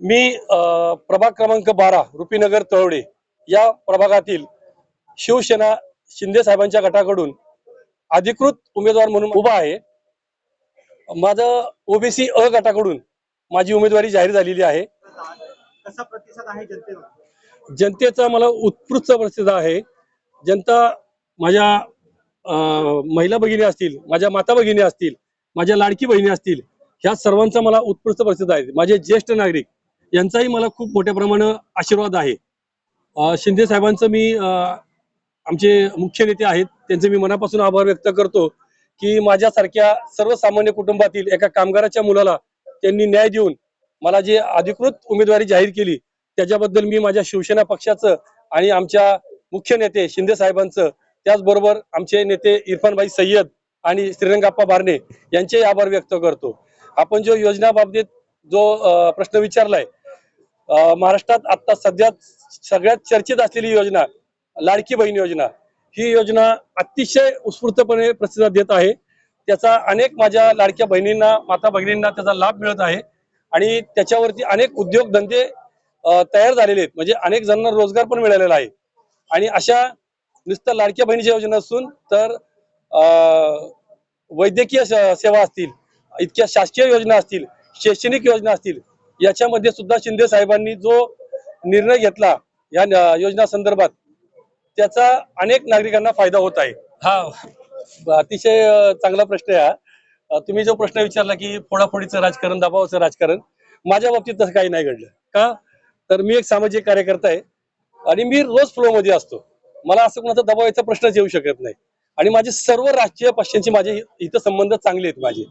मी प्रभाग क्रमांक बारा रुपीनगर तळवडे या प्रभागातील शिवसेना शिंदे साहेबांच्या गटाकडून अधिकृत उमेदवार म्हणून उभा आहे. माझं ओबीसी अ गटाकडून माझी उमेदवारी जाहीर झालेली आहे. कसा प्रतिसाद आहे जनतेला जनतेचा मला उत्कृष्ट प्रतिसाद आहे. जनता माझ्या महिला भगिनी असतील माझ्या माता भगिनी असतील माझ्या लाडकी बहिणी असतील ह्या सर्वांचा मला उत्कृष्ट प्रतिसाद आहे. माझे ज्येष्ठ नागरिक यांचाही मला खूप मोठ्या प्रमाणात आशीर्वाद आहे. शिंदे साहेबांचं मी अं, आमचे मुख्य नेते आहेत त्यांचे मी मनापासून आभार व्यक्त करतो की माझ्यासारख्या सर्वसामान्य कुटुंबातील एका कामगाराच्या मुलाला त्यांनी न्याय देऊन मला जे अधिकृत उमेदवारी जाहीर केली त्याच्याबद्दल मी माझ्या शिवसेना पक्षाचं आणि आमच्या मुख्य नेते शिंदे साहेबांचं त्याचबरोबर आमचे नेते इरफानभाई सय्यद आणि श्रीरंगाप्पा बारणे यांचे आभार व्यक्त करतो. आपण जो योजनाबाबतीत जो प्रश्न विचारलाय महाराष्ट्रात आता सध्या सगळ्यात चर्चेत असलेली योजना लाडकी बहीण योजना ही योजना अतिशय उत्स्फूर्तपणे प्रतिसाद देत आहे. त्याचा अनेक माझ्या लाडक्या बहिणींना माता भगिनींना त्याचा लाभ मिळत आहे. आणि त्याच्यावरती अनेक उद्योगधंदे तयार झालेले आहेत. म्हणजे अनेक जणांना रोजगार पण मिळालेला आहे. आणि अशा नुसतं लाडक्या बहिणीची योजना असून तर वैद्यकीय सेवा असतील इतक्या शासकीय योजना असतील शैक्षणिक योजना असतील याच्यामध्ये सुद्धा शिंदे साहेबांनी जो निर्णय घेतला या योजना संदर्भात त्याचा अनेक नागरिकांना फायदा होत आहे. हा. अतिशय चांगला प्रश्न आहे हा. तुम्ही जो प्रश्न विचारला की फोडाफोडीचं राजकारण दबावाचं राजकारण माझ्या बाबतीत तसं काही नाही घडलं. का? तर मी एक सामाजिक कार्यकर्ता आहे आणि मी रोज फ्लो मध्ये असतो. मला असं कोणाचा दबावाचा प्रश्नच येऊ शकत नाही. आणि माझे सर्व राजकीय पक्षांचे माझे इथं संबंध चांगले आहेत माझे.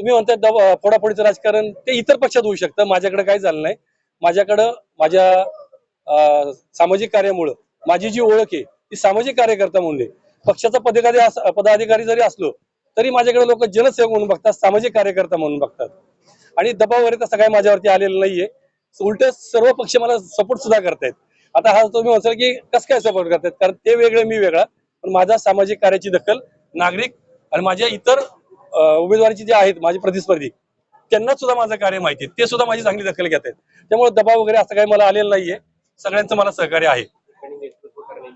तुम्ही म्हणताय फोडाफोडीचं राजकारण ते इतर पक्षात होऊ शकतं. माझ्याकडे काही झालं नाही. माझ्याकडं माझ्या सामाजिक कार्यामुळं माझी जी ओळख आहे ती सामाजिक कार्यकर्ता म्हणून आहे. पक्षाचा पदाधिकारी पदाधिकारी जरी असलो तरी माझ्याकडे लोक जनसेवक म्हणून बघतात सामाजिक कार्यकर्ता म्हणून बघतात. आणि दबाव वगैरे तसं काही माझ्यावरती आलेलं नाहीये. उलट सर्व पक्ष मला सपोर्ट सुद्धा करतायत. आता हा तुम्ही म्हणसाल की कसं काय सपोर्ट करतायत? कारण ते वेगळे मी वेगळा. पण माझ्या सामाजिक कार्याची दखल नागरिक आणि माझ्या इतर उमेदवाराचे जे आहेत माझे प्रतिस्पर्धी त्यांना सुद्धा माझं कार्य माहिती. ते सुद्धा माझी चांगली दखल घेत आहेत. त्यामुळे दबाव वगैरे असं काही मला आलेलं नाहीये. सगळ्यांचं मला सहकार्य आहे.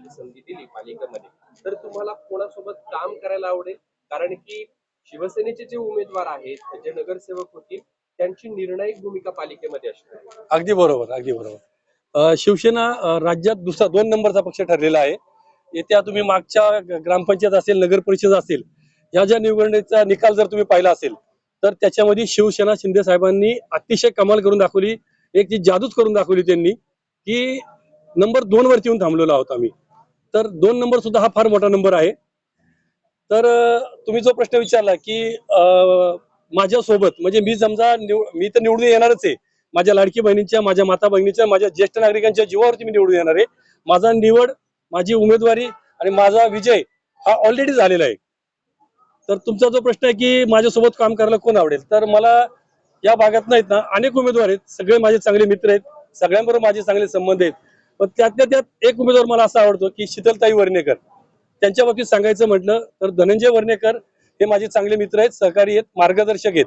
संधी दिली पालिकेमध्ये. तर तुम्हाला कोणासोबत काम करायला आवडेल? कारण की शिवसेनेचे जे उमेदवार आहेत जे नगरसेवक होतील त्यांची निर्णायक भूमिका पालिकेमध्ये असणार. अगदी बरोबर अगदी बरोबर. शिवसेना राज्यात दुसरा दोन नंबरचा पक्ष ठरलेला आहे. येत्या तुम्ही मागच्या ग्रामपंचायत असेल नगर परिषद असेल या ज्या निवडणुकीचा निकाल जर तुम्ही पाहिला असेल तर त्याच्यामध्ये शिवसेना शिंदे साहेबांनी अतिशय कमाल करून दाखवली एक जी जादूच करून दाखवली त्यांनी की नंबर दोन वरती येऊन थांबलेलो आहोत आम्ही. तर दोन नंबर सुद्धा हा फार मोठा नंबर आहे. तर तुम्ही जो प्रश्न विचारला की अं, माझ्यासोबत म्हणजे मी समजा निव मी तर निवडून येणारच आहे. माझ्या लाडकी बहिणींच्या माझ्या माता बहिणीच्या माझ्या ज्येष्ठ नागरिकांच्या जीवावरती मी निवडून येणार आहे. माझा निवड माझी उमेदवारी आणि माझा विजय हा ऑलरेडी झालेला आहे. तर तुमचा जो प्रश्न आहे की माझ्यासोबत काम करायला कोण आवडेल? तर मला या भागात नाहीत ना अनेक उमेदवार आहेत. सगळे माझे चांगले मित्र आहेत. सगळ्यांबरोबर माझे चांगले संबंध आहेत. पण त्यातल्या त्यात एक उमेदवार मला असा आवडतो की शीतलताई वर्णेकर त्यांच्या बाबतीत सांगायचं म्हटलं तर धनंजय वर्णेकर हे माझे चांगले मित्र आहेत सहकारी आहेत मार्गदर्शक आहेत.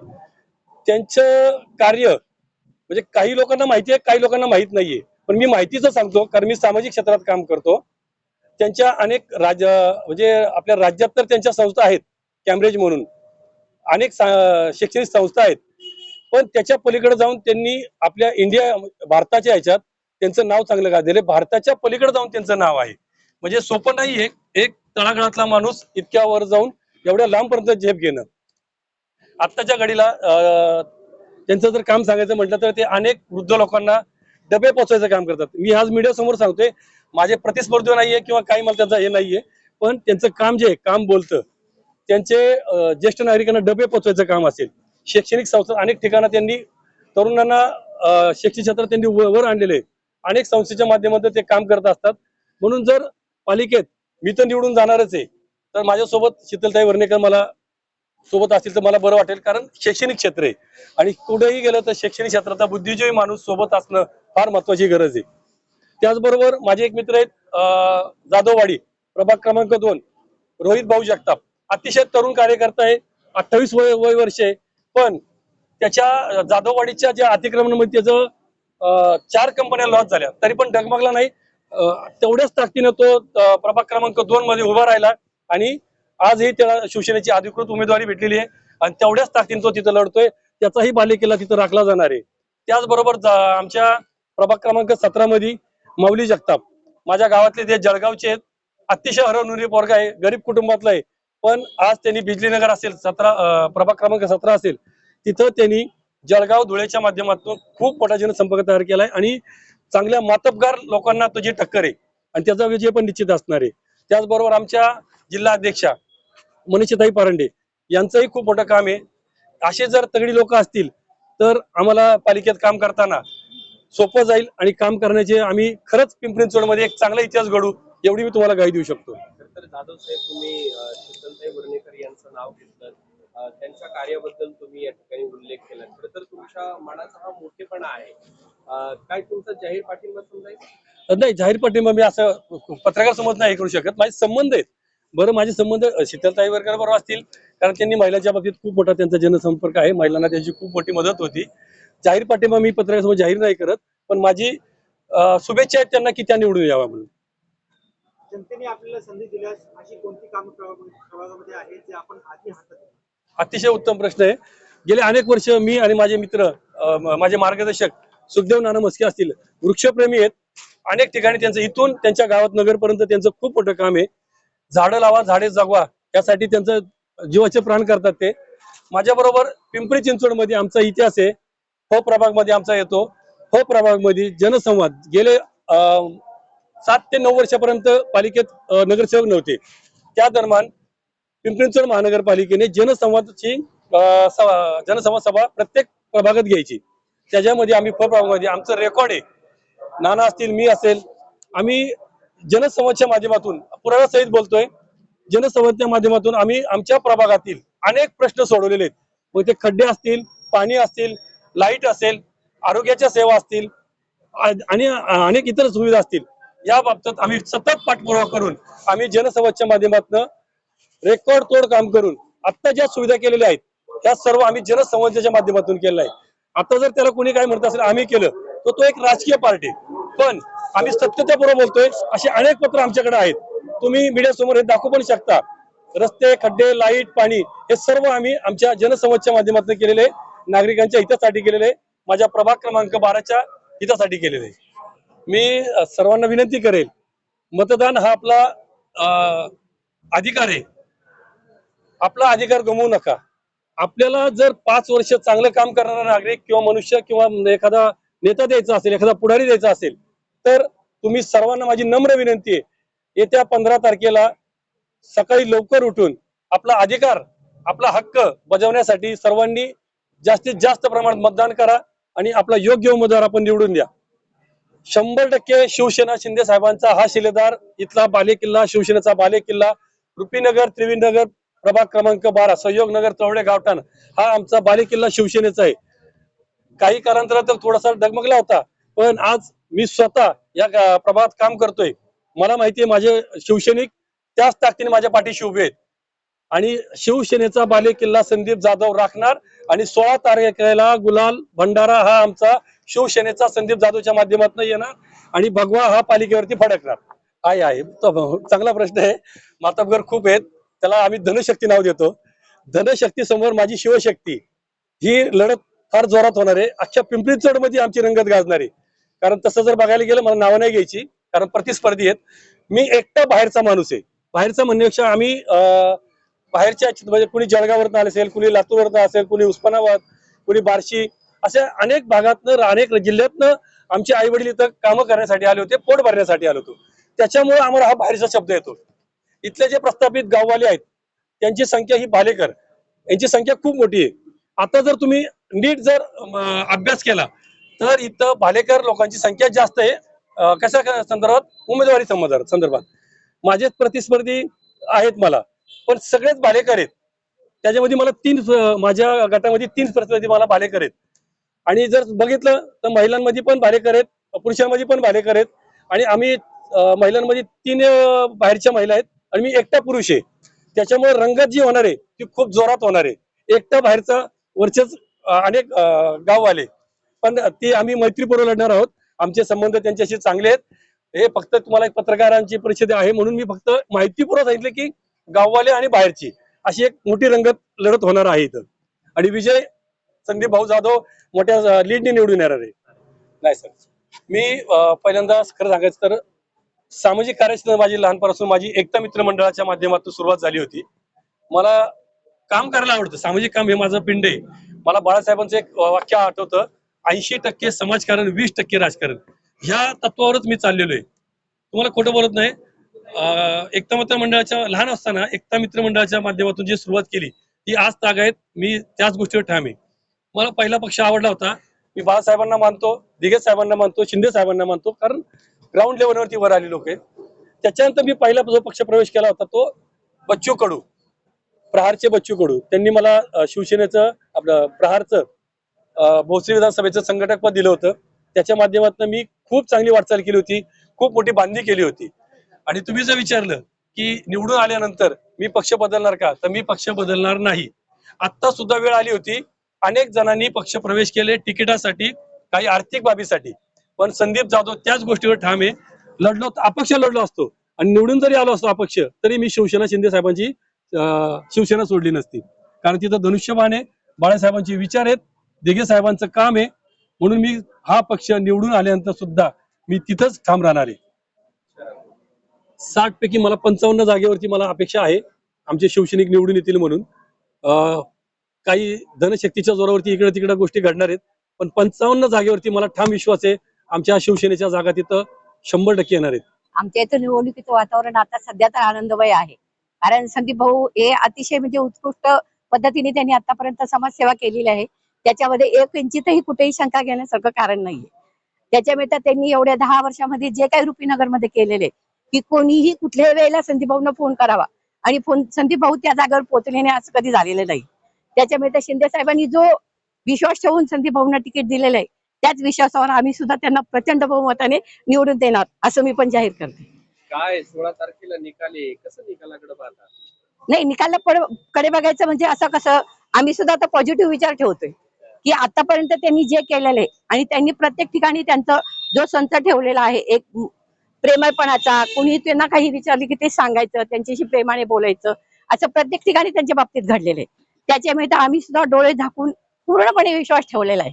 त्यांचं कार्य म्हणजे काही लोकांना माहिती आहे काही लोकांना माहीत नाहीये. पण मी माहितीच सांगतो कारण मी सामाजिक क्षेत्रात काम करतो. त्यांच्या अनेक राज म्हणजे आपल्या राज्यात तर त्यांच्या संस्था आहेत. कॅम्ब्रिज म्हणून. अनेक शैक्षणिक संस्था आहेत. पण त्याच्या पलीकडे जाऊन त्यांनी आपल्या इंडिया भारताच्या ह्याच्यात त्यांचं नाव चांगलं गाजलेलं भारताच्या पलीकडे जाऊन त्यांचं नाव आहे. म्हणजे सोपं नाहीये एक तळागाळातला माणूस इतक्या वर जाऊन एवढ्या लांबपर्यंत झेप घेणं. आत्ताच्या घडीला त्यांचं जर काम सांगायचं म्हटलं तर ते अनेक वृद्ध लोकांना डबे पोचवायचं काम करतात. मी आज मीडिया समोर सांगतोय माझे प्रतिस्पर्धी नाहीये किंवा काही मला त्यांचं हे नाहीये पण त्यांचं काम जे आहे, काम बोलतं. त्यांचे ज्येष्ठ नागरिकांना डबे पोचवायचं काम असेल. शैक्षणिक संस्था अनेक ठिकाणं त्यांनी तरुणांना शैक्षणिक क्षेत्रात त्यांनी व- वर आणलेले अनेक संस्थेच्या माध्यमातून ते काम करत असतात. म्हणून जर पालिकेत मी तर निवडून जाणारच आहे. तर माझ्यासोबत शीतलताई वर्णेकर मला सोबत असतील तर मला बरं वाटेल. कारण शैक्षणिक क्षेत्र आहे. आणि कुठेही गेलं तर शैक्षणिक क्षेत्राचा बुद्धिजीवी माणूस सोबत असणं फार महत्वाची गरज आहे. त्याचबरोबर माझे एक मित्र आहेत अं, जाधववाडी प्रभाग क्रमांक दोन रोहित भाऊ जगताप. अतिशय तरुण कार्यकर्ता आहे अठ्ठावीस वय वय वर्ष आहे. पण त्याच्या जाधववाडीच्या ज्या अतिक्रमणामध्ये त्याचं अं, चार कंपन्या लॉस झाल्या. तरी पण डगमगला नाही. तेवढ्याच ताकदीनं तो प्रभाग क्रमांक दोन मध्ये उभा राहिला आणि आजही त्याला शिवसेनेची अधिकृत उमेदवारी भेटलेली आहे. आणि तेवढ्याच ताकदीनं तो तिथं लढतोय. त्याचाही बालेकिल्ला तिथं राखला जाणार आहे. त्याचबरोबर आमच्या प्रभाग क्रमांक सतरा मध्ये माऊली जगताप. माझ्या गावातले ते जळगावचे आहेत अतिशय हरवणारी पोरगा आहे गरीब कुटुंबातला आहे. पण आज त्यांनी बिजलीनगर असेल सतरा प्रभाग क्रमांक सतरा असेल तिथं त्यांनी जळगाव धुळेच्या माध्यमातून खूप मोठा संपर्क तयार केलाय आणि चांगल्या मातबगार लोकांना तुझी टक्कर आहे आणि त्याचा विजय पण निश्चित असणार आहे. त्याचबरोबर आमच्या जिल्हा अध्यक्षा मनीषताई पारंडे यांचंही खूप मोठं काम आहे. असे जर तगडी लोक असतील तर आम्हाला पालिकेत काम करताना सोपं जाईल आणि काम करण्याचे आम्ही खरंच पिंपरी चिंचवडमध्ये एक चांगला इतिहास घडू एवढी मी तुम्हाला गाई देऊ शकतो. तर जाधव साहेब तुम्ही शीतलताई वर्णेकर यांचं नाव घेतलं. त्यांच्या कार्याबद्दल तुम्ही या ठिकाणी उल्लेख केला. खरं तर तुमच्या मनाचा हा मोठेपणा आहे. काय तुमचा जाहीर पाठिंबा समजायचा? नाही जाहीर पाठिंबा मी असं पत्रकार समज नाही करू शकत. माझे संबंध आहेत. बरं माझे संबंध शीतलताई वर्कर बरोबर असतील. कारण त्यांनी महिलांच्या बाबतीत खूप मोठा त्यांचा जनसंपर्क आहे. महिलांना त्यांची खूप मोठी मदत होती. जाहीर पाठिंबा मी पत्रकारासमोर जाहीर नाही करत. पण माझी शुभेच्छा आहेत त्यांना की त्या निवडून यावा म्हणून. जनतेने आपल्याला संधी दिल्यास अशी कोणती कामं प्रभागामध्ये आहेत जे आपण आधी हातात अतिशय उत्तम प्रश्न आहे. गेले अनेक वर्ष मी आणि माझे मित्र अं, माझे मार्गदर्शक सुखदेव नाना मस्के असतील वृक्षप्रेमी आहेत. अनेक ठिकाणी त्यांचं इथून त्यांच्या गावात नगरपर्यंत त्यांचं खूप मोठं काम आहे. झाडं लावा झाडे जगवा यासाठी त्यांचं जीवाचे प्राण करतात ते. माझ्याबरोबर पिंपरी चिंचवडमध्ये आमचा इतिहास आहे. हो प्रभागमध्ये आमचा येतो. हो प्रभागमध्ये जनसंवाद. गेले अं, सात ते नऊ वर्षापर्यंत पालिकेत नगरसेवक नव्हते. त्या दरम्यान पिंपरी चिंचवड महानगरपालिकेने जनसंवादची सभा- जनसंवाद सभा प्रत्येक प्रभागात घ्यायची. त्याच्यामध्ये आम्ही प्रभागामध्ये आमचं रेकॉर्ड आहे. नाना असतील मी असेल आम्ही जनसंवादच्या माध्यमातून पुराव्यासहित बोलतोय. जनसंवादच्या माध्यमातून आम्ही आमच्या प्रभागातील अनेक प्रश्न सोडवलेले आहेत. मग ते खड्डे असतील पाणी असतील लाइट असेल आरोग्याच्या सेवा असतील आणि अनेक इतर सुविधा असतील. या बाबतीत आम्ही सतत पाठपुरावा करून आम्ही जनसंवादच्या माध्यमातून रेकॉर्ड तोड काम करून आता ज्या सुविधा केलेल्या आहेत त्या सर्व आम्ही जनसंवादाच्या माध्यमातून केलेलं आहे आता जर त्याला कोणी काय म्हणत असेल आम्ही केलं तर तो एक राजकीय पार्टी. पण आम्ही सत्यतेपूर्वक बोलतोय असे अनेक पत्र आमच्याकडे आहेत. तुम्ही मीडिया समोर हे दाखवू पण शकता. रस्ते खड्डे लाइट पाणी हे सर्व आम्ही आमच्या जनसंवादच्या माध्यमातून केलेले नागरिकांच्या हितासाठी केलेले माझ्या प्रभाग क्रमांक बाराच्या हितासाठी केलेले. आहे. मी सर्वांना विनंती करेल मतदान हा आपला अधिकार आहे. आपला अधिकार गमवू नका. आपल्याला जर पाच वर्ष चांगलं काम करणारा नागरिक किंवा मनुष्य किंवा एखादा नेता द्यायचा असेल एखादा पुढारी द्यायचा असेल तर तुम्ही सर्वांना माझी नम्र विनंती आहे. येत्या पंधरा तारखेला सकाळी लवकर उठून आपला अधिकार आपला हक्क बजावण्यासाठी सर्वांनी जास्तीत जास्त प्रमाणात मतदान करा आणि आपला योग्य उमेदवार आपण निवडून द्या. शंभर टक्के शिवसेना शिंदे साहेबांचा हा शिलेदार इथला बालेकिल्ला शिवसेनेचा बालेकिल्ला रुपीनगर त्रिवीनगर प्रभाग क्रमांक बारा सहयोग नगर गावठाण हा आमचा बालेकिल्ला शिवसेनेचा आहे. काही कालांतरात तर थोडासा डगमगला होता पण आज मी स्वतः या प्रभागात काम करतोय. मला माहितीये माझे शिवसैनिक त्याच ताकदीने माझ्या पाठीशी उभे आहेत. आणि शिवसेनेचा बालेकिल्ला संदीप जाधव राखणार आणि सोळा तारखेला गुलाल भंडारा हा आमचा शिवसेनेचा संदीप जाधवच्या माध्यमातून येणार आणि भगवा हा पालिकेवरती फडकणार. आहे? आहे चांगला प्रश्न आहे. मातबगर खूप आहेत. त्याला आम्ही धनशक्ती नाव देतो. धनशक्ती समोर माझी शिवशक्ती. ही लढत फार जोरात होणार आहे. अख्ख्या पिंपरी चढमध्ये आमची रंगत गाजणार आहे. कारण तसं जर बघायला गेलं मला नावं नाही घ्यायची कारण प्रतिस्पर्धी आहेत. मी एकटा बाहेरचा माणूस आहे. बाहेरचा म्हणण्यापेक्षा आम्ही अं, बाहेरच्या म्हणजे कुणी जळगाववरनं आले असेल कुणी लातूरवरनं असेल कुणी उस्मानाबाद कुणी बार्शी अशा अनेक भागातनं अनेक जिल्ह्यातनं आमचे आई वडील इथं कामं करण्यासाठी आले होते पोट भरण्यासाठी आलो होतो. त्याच्यामुळे आम्हाला हा बाहेरचा शब्द येतो. इथले जे प्रस्थापित गाववाले आहेत त्यांची संख्या ही भालेकर यांची संख्या खूप मोठी आहे. आता जर तुम्ही नीट जर अभ्यास केला तर इथं भालेकर लोकांची संख्या जास्त आहे. कशा संदर्भात? उमेदवारी संदर्भात संदर्भात. माझेच प्रतिस्पर्धी आहेत मला पण सगळेच भालेकर आहेत. त्याच्यामध्ये मला तीन माझ्या गटामध्ये तीन प्रतिस्पर्धी मला भालेकर आहेत. आणि जर बघितलं तर महिलांमध्ये पण भालेकर आहेत पुरुषांमध्ये पण भालेकर आहेत आणि आम्ही महिलांमध्ये तीन बाहेरच्या महिला आहेत आणि मी एकटा पुरुष आहे. त्याच्यामुळे रंगत जी होणार आहे ती खूप जोरात होणार आहे. एकटा बाहेरचा वरचेच अनेक गाववाले. पण ते आम्ही मैत्रीपूर्वक लढणार आहोत. आमचे संबंध त्यांच्याशी चांगले आहेत. हे फक्त तुम्हाला एक पत्रकारांची परिषद आहे म्हणून मी फक्त माहितीपूर्वक सांगितलं की गाववाले आणि बाहेरची अशी एक मोठी रंगत लढत होणार आहे इथं. आणि विजय संदीप भाऊ जाधव मोठ्या लीडने निवडून येणार आहे. नाही सर मी पहिल्यांदा खरं सांगायचं तर सामाजिक कार्यक्षेत्र माझी लहानपणापासून माझी एकता मित्र मंडळाच्या माध्यमातून सुरुवात झाली होती. मला काम करायला आवडतं. सामाजिक काम हे माझं पिंड आहे. मला बाळासाहेबांचं एक वाक्य आठवतं ऐंशी टक्के समाजकारण वीस टक्के राजकारण. ह्या तत्वावरच मी चाललेलो आहे. तुम्हाला खोटं बोलत नाही. एकता मित्र मंडळाच्या लहान असताना एकता मित्र मंडळाच्या माध्यमातून जी सुरुवात केली ती आज तागायत मी त्याच गोष्टीवर ठाम आहे. मला पहिला पक्ष आवडला होता. मी बाळासाहेबांना मानतो दिघे साहेबांना मानतो शिंदे साहेबांना मानतो कारण ग्राउंड लेवलवरती वर आले लोक त्याच्यानंतर मी पहिला जो पक्ष प्रवेश केला होता तो बच्चू कडू प्रहारचे बच्चू कडू. त्यांनी मला शिवसेनेचं आपलं प्रहारचं भोसरी विधानसभेचं संघटक पद दिलं होतं. त्याच्या माध्यमातून मी खूप चांगली वाटचाल केली होती खूप मोठी बांधणी केली होती. आणि तुम्ही जर विचारलं की निवडून आल्यानंतर मी पक्ष बदलणार का? तर मी पक्ष बदलणार नाही. आत्ता सुद्धा वेळ आली होती अनेक जणांनी पक्ष प्रवेश केले तिकिटासाठी काही आर्थिक बाबीसाठी. पण संदीप जाधव त्याच गोष्टीवर ठाम आहे. लढलो अपक्ष लढलो असतो. आणि निवडून जरी आलो असतो अपक्ष तरी मी शिवसेना शिंदे साहेबांची शिवसेना सोडली नसती. कारण तिथं धनुष्यबाण आहे. बाळासाहेबांचे विचार आहेत. दिघे साहेबांचं काम आहे. म्हणून मी हा पक्ष निवडून आल्यानंतर सुद्धा मी तिथंच ठाम राहणार आहे. साठ पैकी मला पंचावन्न जागेवरती मला अपेक्षा आहे. आमचे शिवसैनिक निवडून येतील म्हणून. अं, काही धनशक्तीच्या जोरावरती इकडे तिकडे गोष्टी घडणार आहेत. पण पंचावन्न जागेवरती मला ठाम विश्वास आहे आमच्या शिवसेनेच्या जागा तिथं शंभर टक्के येणार आहेत. आमच्या इथं निवडणुकीचं वातावरण आता सध्या तर आनंदमय आहे. कारण संदीप भाऊ हे अतिशय म्हणजे उत्कृष्ट पद्धतीने त्यांनी आतापर्यंत समाजसेवा केलेली आहे. त्याच्यामध्ये एक इंचितही कुठेही शंका घेण्यासारखं कारण नाहीये. त्याच्यामित्त त्यांनी एवढ्या दहा वर्षामध्ये जे काही रुपीनगरमध्ये केलेले की कोणीही कुठल्याही वेळेला संदीप भाऊंना फोन करावा. आणि फोन संदीप भाऊ त्या जागेवर पोहोचले नाही असं कधी झालेलं नाही. त्याच्यामित्त शिंदे साहेबांनी जो विश्वास ठेवून संदीप भाऊंना तिकीट दिलेलं आहे त्याच विश्वासावर आम्ही सुद्धा त्यांना प्रचंड बहुमताने निवडून देणार असं मी पण जाहीर करते. काय सोळा तारखेला निकाल कसं निकालाकडे पाहता? नाही निकाला कडे बघायचं म्हणजे असं कसं आम्ही सुद्धा आता पॉझिटिव्ह विचार ठेवतोय. की आतापर्यंत त्यांनी जे केलेलं आहे आणि त्यांनी प्रत्येक ठिकाणी त्यांचा जो संत ठेवलेला आहे एक प्रेमळपणाचा कुणी त्यांना काही विचारले की ते सांगायचं त्यांच्याशी प्रेमाने बोलायचं असं प्रत्येक ठिकाणी त्यांच्या बाबतीत घडलेलं आहे. त्याच्यामुळे तर आम्ही सुद्धा डोळे झाकून पूर्णपणे विश्वास ठेवलेला आहे.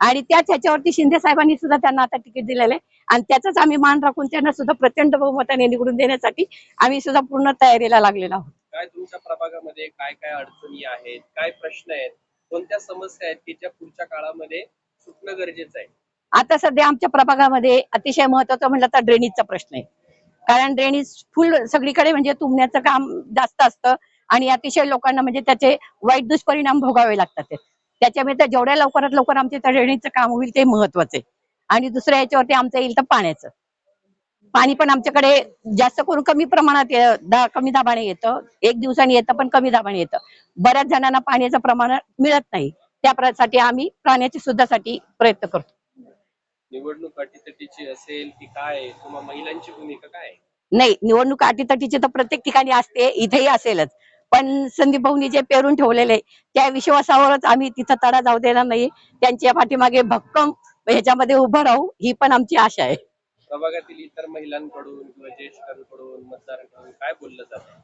आणि त्याच ह्याच्यावरती शिंदे साहेबांनी सुद्धा त्यांना आता तिकीट दिलेलं आहे. आणि त्याचाच आम्ही मान राखून त्यांना सुद्धा प्रचंड बहुमताने निवडून देण्यासाठी आम्ही सुद्धा पूर्ण तयारीला लागलेलो आहोत. काय तुमच्या प्रभागामध्ये काय काय अडचणी आहेत? काय प्रश्न आहेत? कोणत्या समस्या आहेत? की ज्या पुढच्या काळामध्ये सुटणं गरजेचं आहे. आता सध्या आमच्या प्रभागामध्ये अतिशय महत्वाचं म्हणलं तर ड्रेनेजचा प्रश्न आहे. कारण ड्रेनेज फुल सगळीकडे म्हणजे तुंबण्याचं काम जास्त असतं. आणि अतिशय लोकांना म्हणजे त्याचे वाईट दुष्परिणाम भोगावे लागतात. त्याच्यामुळे जेवढ्या लवकरात लवकर आमच्या ड्रेनेजचं काम होईल ते महत्वाचं आहे. आणि दुसऱ्या याच्यावरती आमचं येईल तर पाण्याचं. पाणी पण आमच्याकडे जास्त करून कमी प्रमाणात दा- कमी दाबाने येतं. एक दिवसाने येतं पण कमी दाबाने येतं. बऱ्याच जणांना पाण्याचं प्रमाण मिळत नाही. त्यासाठी आम्ही पाण्याच्या सुद्धासाठी प्रयत्न करतो. निवडणूक अटीतटीची असेल की काय किंवा महिलांची भूमिका काय? नाही निवडणूक अटीतटीची तर प्रत्येक ठिकाणी असते इथेही असेलच. पण संदीप भाऊनी जे पेरून ठेवलेले त्या विश्वासावरच आम्ही तिथं तडा जाऊ देणार नाही. त्यांच्या पाठीमागे भक्कम ह्याच्यामध्ये उभं राहू ही पण आमची आशा आहे. प्रभागातील इतर महिलांकडून किंवा ज्येष्ठांकडून मतदारांकडून काय बोललं जातं?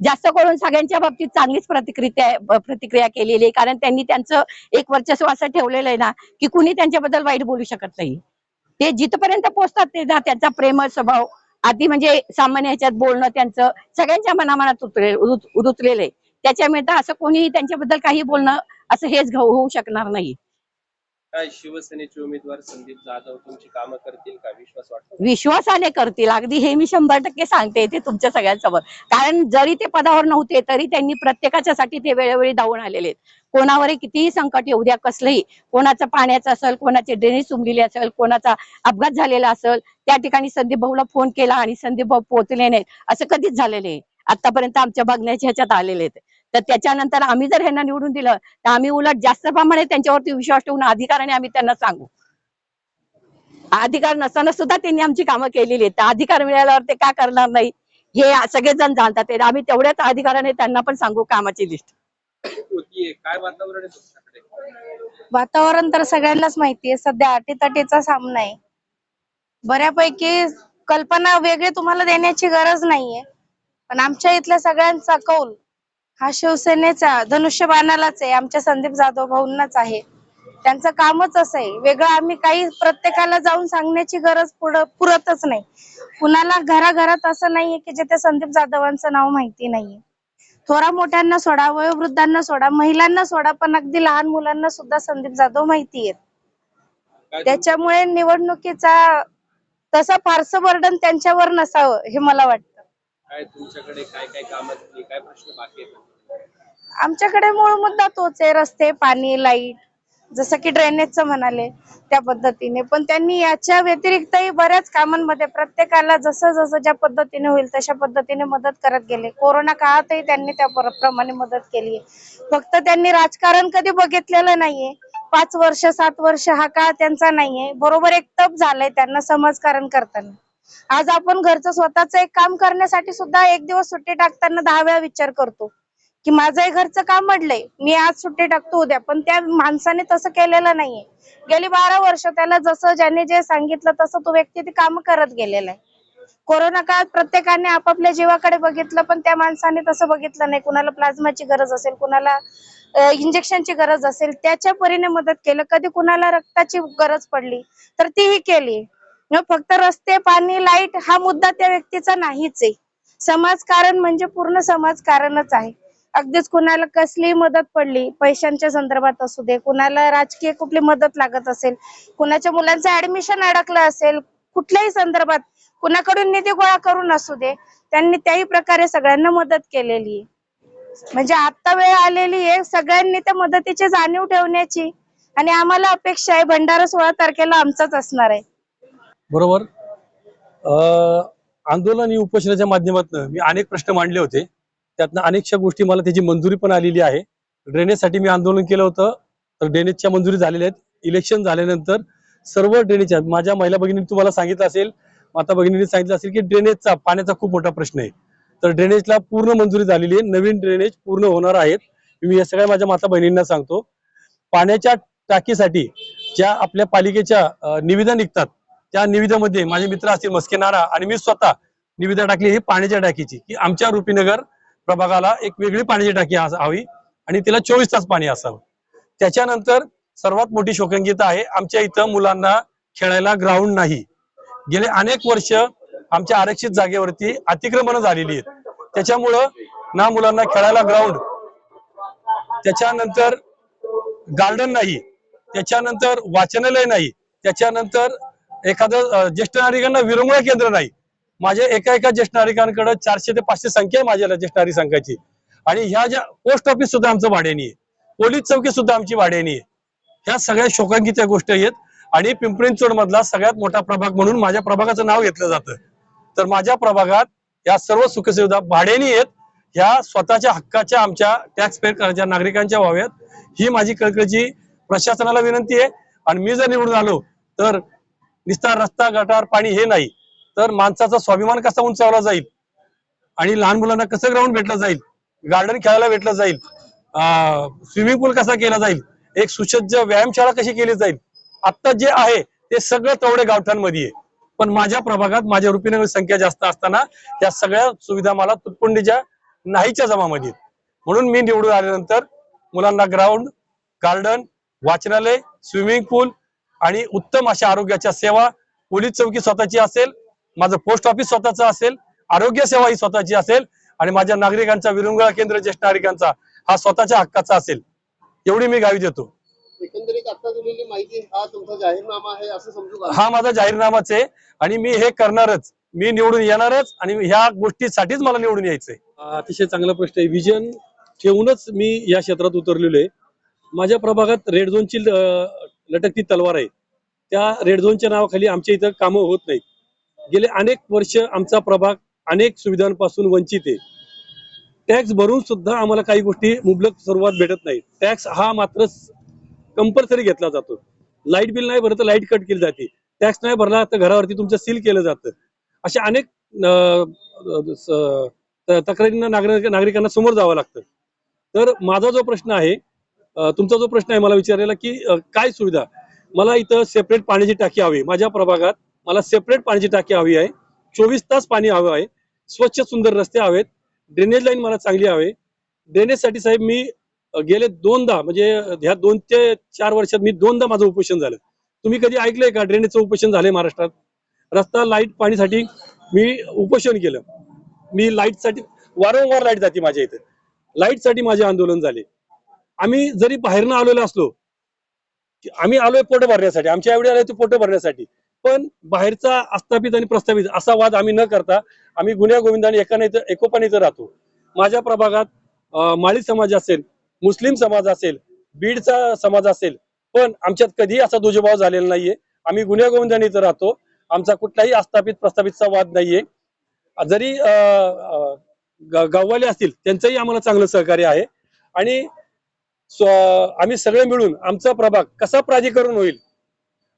जास्त करून सगळ्यांच्या बाबतीत चांगलीच प्रतिक्रिया प्रतिक्रिया केलेली आहे. कारण त्यांनी त्यांचं एक वर्चस्व असं ठेवलेलं आहे ना की कुणी त्यांच्याबद्दल वाईट बोलू शकत नाही. ते जिथपर्यंत पोहोचतात ते ना त्यांचा प्रेमळ स्वभाव आधी म्हणजे सामान्य ह्याच्यात बोलणं त्यांचं सगळ्यांच्या मनामनात उतरे उत- रुतलेलं आहे त्याच्यामुळे तर असं कोणीही त्यांच्याबद्दल काही बोलणं असं हेच होऊ शकणार नाही. काय शिवसेनेचे उमेदवार संदीप जाधव तुमची कामं करतील का? विश्वास वाटतो? विश्वासाने करतील. अगदी हे मी शंभर टक्के सांगते ते तुमच्या सगळ्यांसमोर. कारण जरी ते पदावर नव्हते तरी त्यांनी प्रत्येकाच्या साठी ते वेळोवेळी धावून आलेले आहेत. कोणावरही कितीही संकट येऊ द्या कसलंही कोणाचं पाण्याचं असेल कोणाचे ड्रेनेज सुमलेली असेल कोणाचा अपघात झालेला असेल त्या ठिकाणी संदीप भाऊला फोन केला आणि संदीप भाऊ पोहोचले नाहीत. असं कधीच झालेलं आतापर्यंत आमच्या बघण्याच्या ह्याच्यात आलेले आहेत. तर त्याच्यानंतर आम्ही जर ह्यांना निवडून दिलं तर आम्ही उलट जास्त प्रमाणे त्यांच्यावरती विश्वास ठेवून अधिकाराने आम्ही त्यांना सांगू. अधिकार नसताना सुद्धा त्यांनी आमची कामं केलेली आहेत. तर अधिकार मिळाल्यावर ते का करणार नाही? हे सगळेजण जाणतात आम्ही तेवढ्याच अधिकाराने त्यांना पण सांगू कामाची लिस्ट. काय वातावरण वातावरण तर सगळ्यांनाच माहिती आहे. सध्या अटीतटीचा सामना आहे. बऱ्यापैकी कल्पना वेगळी तुम्हाला देण्याची गरज नाहीये. पण आमच्या इथल्या सगळ्यांचा कौल हा शिवसेनेचा धनुष्यबाणालाच आहे. आमच्या संदीप जाधव भाऊंनाच आहे. त्यांचं कामच असं आहे. वेगळं आम्ही काही प्रत्येकाला जाऊन सांगण्याची गरज पुढं पुरतच नाही. कुणाला घराघरात असं नाहीये की जिथे संदीप जाधवांचं नाव माहिती नाहीये. थोरा मोठ्यांना सोडा वयोवृद्धांना सोडा महिलांना सोडा पण अगदी लहान मुलांना सुद्धा संदीप जाधव माहिती आहेत. त्याच्यामुळे निवडणुकीचा तसं फारसं बर्डन त्यांच्यावर नसावं हे मला वाटतं. काय तुमच्याकडे काय काय काम काय प्रश्न बाकी आहेत? आमच्याकडे मूळ मुद्दा तोच आहे रस्ते पाणी लाइट. जसं की ड्रेनेजचं म्हणाले त्या पद्धतीने. पण त्यांनी याच्या व्यतिरिक्तही बऱ्याच कामांमध्ये प्रत्येकाला जसं जसं ज्या पद्धतीने होईल तशा पद्धतीने मदत करत गेले. कोरोना काळातही त्यांनी त्या प्रमाणे मदत केली फक्त त्यांनी राजकारण कधी बघितलेलं नाहीये. पाच वर्ष सात वर्ष हा काळ त्यांचा नाहीये. बरोबर एक तप झालंय त्यांना समाजकारण करताना. आज आपण घरचं स्वतःच एक काम करण्यासाठी सुद्धा एक दिवस सुट्टी टाकताना दहा वेळा विचार करतो की माझं हे घरचं काम अडलंय मी आज सुट्टी टाकतो उद्या. पण त्या माणसाने तसं केलेलं नाहीये. गेली बारा वर्ष त्याला जसं ज्याने जे सांगितलं तसं तो व्यक्ती ते काम करत गेलेला आहे. कोरोना काळात प्रत्येकाने आपापल्या जीवाकडे बघितलं पण त्या माणसाने तसं बघितलं नाही. कुणाला प्लाझ्माची गरज असेल कुणाला इंजेक्शनची गरज असेल त्याच्या परीने मदत केलं. कधी कुणाला रक्ताची गरज पडली तर तीही केली. फक्त रस्ते पाणी लाइट हा मुद्दा त्या व्यक्तीचा नाहीच आहे. समाजकारण म्हणजे पूर्ण समाजकारणच आहे. अगदीच कुणाला कसली मदत पडली पैशांच्या संदर्भात असू दे कुणाला राजकीय कुठली मदत लागत असेल कुणाच्या मुलांचं ऍडमिशन अडकलं असेल कुठल्याही संदर्भात कुणाकडून निधी गोळा करून असू दे त्यांनी त्याही प्रकारे सगळ्यांना मदत केलेली आहे. म्हणजे आता वेळ आलेली आहे सगळ्यांनी त्या मदतीची जाणीव ठेवण्याची आणि आम्हाला अपेक्षा आहे भंडारा सोळा तारखेला आमचाच असणार आहे. बरोबर? अं, आंदोलन आणि उपोषणाच्या माध्यमातून मी अनेक प्रश्न मांडले होते. त्यातनं अनेकशा गोष्टी मला त्याची मंजुरी पण आलेली आहे. ड्रेनेजसाठी मी आंदोलन केलं होतं. तर ड्रेनेजच्या मंजुरी झालेल्या आहेत. इलेक्शन झाल्यानंतर सर्व ड्रेनेजच्या माझ्या महिला भगिनी तुम्हाला सांगितलं असेल माता भगिनींनी सांगितलं असेल की ड्रेनेजचा पाण्याचा खूप मोठा प्रश्न आहे. तर ड्रेनेजला पूर्ण मंजुरी झालेली आहे. नवीन ड्रेनेज पूर्ण होणार आहेत. मी या सगळ्या माझ्या माता बहिणींना सांगतो. पाण्याच्या टाकीसाठी ज्या आपल्या पालिकेच्या निविदा निघतात त्या निविदेमध्ये माझे मित्र असतील मस्के नारा आणि मी स्वतः निविदा टाकली ही पाण्याच्या टाकीची की आमच्या रुपीनगर प्रभागाला एक वेगळी पाण्याची टाकी हवी आणि तिला चोवीस तास पाणी असावं. त्याच्यानंतर सर्वात मोठी शोकंगीता आहे आमच्या इथं मुलांना खेळायला ग्राउंड नाही. गेले अनेक वर्ष आमच्या आरक्षित जागेवरती अतिक्रमण झालेली आहेत. त्याच्यामुळं ना मुलांना खेळायला ग्राउंड त्याच्यानंतर गार्डन नाही त्याच्यानंतर वाचनालय नाही त्याच्यानंतर एखादं ज्येष्ठ नागरिकांना विरंगुळा केंद्र नाही. माझ्या एका एका ज्येष्ठ नागरिकांकडे चारशे ते पाचशे संख्या आहे माझ्या ज्येष्ठ नागरिक संघाची आणि ह्या ज्या पोस्ट ऑफिस सुद्धा आमचं भाड्याने आहे. पोलीस चौकी सुद्धा आमची भाड्याने आहे. ह्या सगळ्या शोकांकीच्या गोष्टी आहेत. आणि पिंपरी मधला सगळ्यात मोठा प्रभाग म्हणून माझ्या प्रभागाचं नाव घेतलं जातं. तर माझ्या प्रभागात या सर्व सुखसुविधा भाड्याने आहेत. ह्या स्वतःच्या हक्काच्या आमच्या टॅक्स पे करायच्या नागरिकांच्या व्हाव्यात ही माझी कळकळीची प्रशासनाला विनंती आहे. आणि मी जर निवडून आलो तर निस्ता रस्ता गटार पाणी हे नाही. तर माणसाचा स्वाभिमान कसा उंचावला जाईल? आणि लहान मुलांना कसं ग्राउंड भेटलं जाईल? गार्डन खेळायला भेटलं जाईल? स्विमिंग पूल कसा केला जाईल? एक सुसज्ज व्यायामशाळा कशी केली जाईल? आता जे आहे ते सगळं तेवढे गावठांमध्ये आहे. पण माझ्या प्रभागात माझ्या रुपीनगर संख्या जास्त असताना त्या सगळ्या सुविधा मला तुटपुंडीच्या नाहीच्या जमामध्ये म्हणून मी निवडून आल्यानंतर मुलांना ग्राउंड गार्डन वाचनालय स्विमिंग पूल आणि उत्तम अशा आरोग्याच्या सेवा पोलीस चौकी स्वतःची असेल माझं पोस्ट ऑफिस स्वतःचं असेल आरोग्य सेवा ही स्वतःची असेल आणि माझ्या नागरिकांचा विरंगुळा केंद्र ज्येष्ठ नागरिकांचा हा स्वतःच्या हक्काचा असेल. एवढी मी गावी देतो. एकंदरीत आता दिलेली माहिती हा तुमचा जाहीरनामा आहे असं समजू का? हा माझा जाहीरनामाच आहे आणि मी हे करणारच. मी निवडून येणारच आणि ह्या गोष्टीसाठीच मला निवडून यायचंय. अतिशय चांगला प्रश्न आहे. विजन ठेवूनच मी या क्षेत्रात उतरलेलो आहे. माझ्या प्रभागात रेड झोनची लटकती तलवार आहे. त्या रेड झोनच्या नावाखाली आमच्या इथं कामं होत नाहीत. गेले अनेक वर्ष आमचा प्रभाग अनेक सुविधांपासून वंचित आहे. टॅक्स भरून सुद्धा आम्हाला काही गोष्टी मुबलक स्वरूपात भेटत नाही टॅक्स हा मात्र कंपल्सरी घेतला जातो. लाइट बिल नाही भरलं तर लाइट कट केली जाते. टॅक्स नाही भरला तर घरावरती तुमचं सील केलं जातं. अशा अनेक तक्रारींना नागरिक नागरिकांना समोर जावं लागतं. तर माझा जो प्रश्न आहे तुमचा जो प्रश्न आहे मला विचारलेला की काय सुविधा? मला इथं सेपरेट पाण्याची टाकी हवी. माझ्या प्रभागात मला सेपरेट पाण्याची टाकी हवी आहे. चोवीस तास पाणी हवं आहे. स्वच्छ सुंदर रस्ते हवेत. ड्रेनेज लाईन मला चांगली हवे. ड्रेनेजसाठी साहेब मी गेले दोनदा म्हणजे ह्या दोन ते चार वर्षात मी दोनदा माझं उपोषण झालं. तुम्ही कधी ऐकलंय का? ड्रेनेजचं उपोषण झालंय महाराष्ट्रात. रस्ता लाइट पाणीसाठी मी उपोषण केलं. मी लाईटसाठी वारंवार लाइट जाते माझ्या इथे. लाईटसाठी माझे आंदोलन झाले. आम्ही जरी बाहेरनं आलेलो असलो आम्ही आलोय पोट भरण्यासाठी आमच्या आवडी आलोय ते पोट भरण्यासाठी पण बाहेरचा अस्थापित आणि प्रस्थापित असा वाद आम्ही न करता आम्ही गुन्ह्या गोविंदाने एकाने एकोपाने इथं राहतो. माझ्या प्रभागात माळी समाज असेल मुस्लिम समाज असेल बीडचा समाज असेल पण आमच्यात कधीही असा दुजभाव झालेला नाहीये. आम्ही गुन्ह्या गोविंदाने इथं राहतो. आमचा कुठलाही अस्थापित प्रस्थापितचा वाद नाहीये. जरी अं, ग- गाववाले असतील त्यांचंही आम्हाला चांगलं सहकार्य आहे. आणि आम्ही सगळे मिळून आमचा प्रभाग कसा प्राधिकरण होईल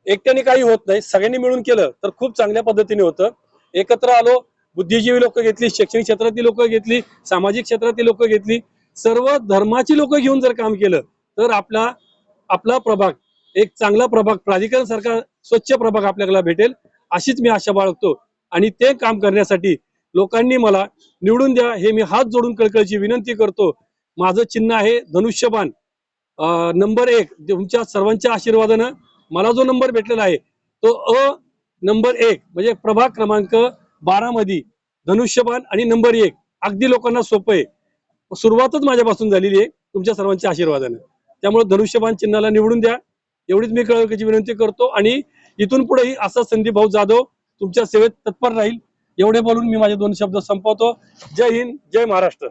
एकट्याने काही होत नाही सगळ्यांनी मिळून केलं तर खूप चांगल्या पद्धतीने होतं. एकत्र आलो बुद्धिजीवी लोक घेतली शैक्षणिक क्षेत्रातली लोक घेतली सामाजिक क्षेत्रातली लोक घेतली सर्व धर्माची लोक घेऊन जर काम केलं तर आपला आपला प्रभाग एक चांगला प्रभाग प्राधिकरण सारखा स्वच्छ प्रभाग आपल्याला भेटेल अशीच मी आशा बाळगतो. आणि ते काम करण्यासाठी लोकांनी मला निवडून द्या हे मी हात जोडून कळकळची विनंती करतो. माझं चिन्ह आहे धनुष्यबाण. नंबर एक तुमच्या सर्वांच्या आशीर्वादानं मला जो नंबर भेटलेला आहे तो अ नंबर एक म्हणजे प्रभाग क्रमांक बारा मध्ये धनुष्यबाण आणि नंबर एक अगदी लोकांना सोपं आहे. सुरुवातच माझ्यापासून झालेली आहे तुमच्या सर्वांच्या आशीर्वादानं. त्यामुळे धनुष्यबाण चिन्हाला निवडून द्या. एवढीच मी कळवकीची विनंती करतो आणि इथून पुढेही असा संदीप भाऊ जाधव तुमच्या सेवेत तत्पर राहील. एवढे बोलून मी माझे दोन शब्द संपवतो. जय हिंद जय महाराष्ट्र.